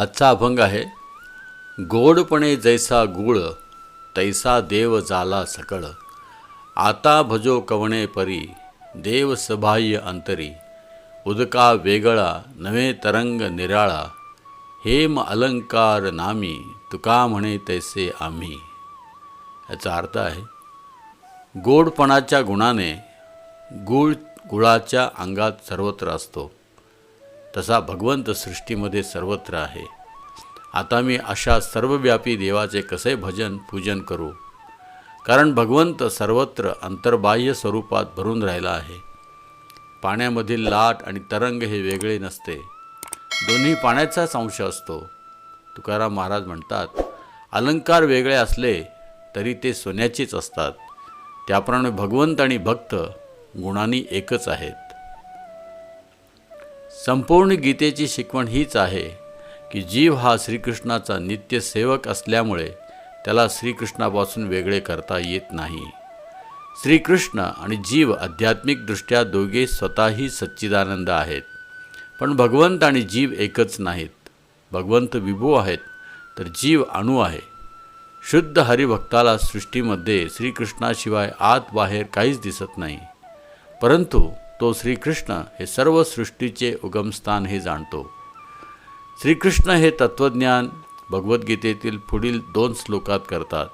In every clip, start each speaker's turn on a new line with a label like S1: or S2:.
S1: आजचा अभंग आहे गोडपणे जैसा गुळ तैसा देव झाला सकळ. आता भजो कवणे परी देव सबाह्य अंतरी. उदका वेगळा नवे तरंग निराळा. हेम अलंकार नामी तुका म्हणे तैसे आम्ही. याचा अर्थ आहे गोडपणाच्या गुणाने गुळ गुळाच्या अंगात सर्वत्र असतो. तसा भगवंत सृष्टीमध्ये सर्वत्र आहे. आता मी अशा सर्वव्यापी देवाचे कसे भजन पूजन करू? कारण भगवंत सर्वत्र अंतर्बाह्य स्वरूपात भरून राहिला आहे. पाण्यामधील लाट आणि तरंग हे वेगळे नसते. दोन्ही पाण्याचाच अंश असतो. तुकाराम महाराज म्हणतात अलंकार वेगळे असले तरी ते सोन्याचेच असतात. त्याप्रमाणे भगवंत आणि भक्त गुणांनी एकच आहेत. संपूर्ण गीतेची शिकवण हीच आहे की जीव हा श्रीकृष्णाचा नित्य सेवक असल्यामुळे त्याला श्रीकृष्णापासून वेगळे करता येत नाही. श्रीकृष्ण आणि जीव आध्यात्मिकदृष्ट्या दोघे स्वतःही सच्चिदानंद आहेत. पण भगवंत आणि जीव एकच नाहीत. भगवंत विभू आहेत तर जीव अणू आहे. शुद्ध हरिभक्ताला सृष्टीमध्ये श्रीकृष्णाशिवाय आत बाहेर काहीच दिसत नाही. परंतु तो श्रीकृष्ण हे सर्व सृष्टीचे उगमस्थान हे जाणतो. श्रीकृष्ण हे तत्त्वज्ञान भगवद्गीतेतील पुढील दोन श्लोकात करतात.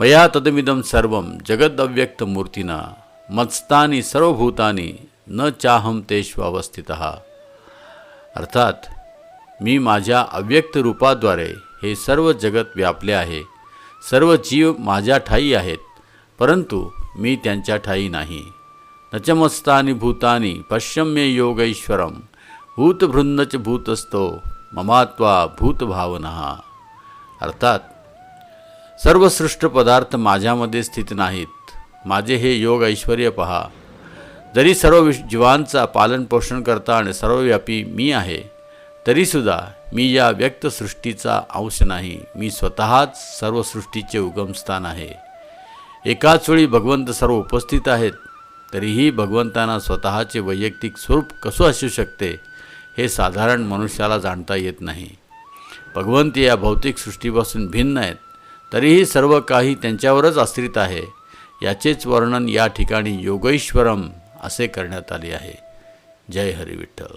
S1: मया तदमिदम सर्व जगदव्यक्त मूर्तीना मत्स्तानी सर्वभूतानी न चाहम तेष्वस्थित अर्थात मी माझ्या अव्यक्त रूपाद्वारे हे सर्व जगत व्यापले आहे सर्व जीव माझ्या ठाई आहेत परंतु मी त्यांच्या ठाई नाही. नचमस्तानी भूतानी पश्यम्य योगैश्वरम। भूतभृन्नच भूतस्थो ममात्वा भूतभावना। अर्थात सर्व सृष्ट पदार्थ माझ्यामध्ये स्थित नाहीत। माझे हे योग ऐश्वर पहा जरी सर्व विश जीवांचा पालनपोषण करता आणि सर्वव्यापी मी आहे तरीसुद्धा मी या व्यक्त सृष्टीचा अंश नाही मी स्वतःच सर्व सृष्टीचे उगमस्थान आहे। एकाच वेळी भगवंत सर्व उपस्थित आहेत तरीही भगवंतांना स्वतःचे वैयक्तिक स्वरूप कसं असू शकते हे साधारण मनुष्याला जाणता येत नाही. भगवंत या भौतिक सृष्टीपासून भिन्न आहेत तरीही सर्व काही त्यांच्यावरच आश्रित आहे. याचेच वर्णन या ठिकाणी योगैश्वरम असे करण्यात आले आहे. जय हरी विठ्ठल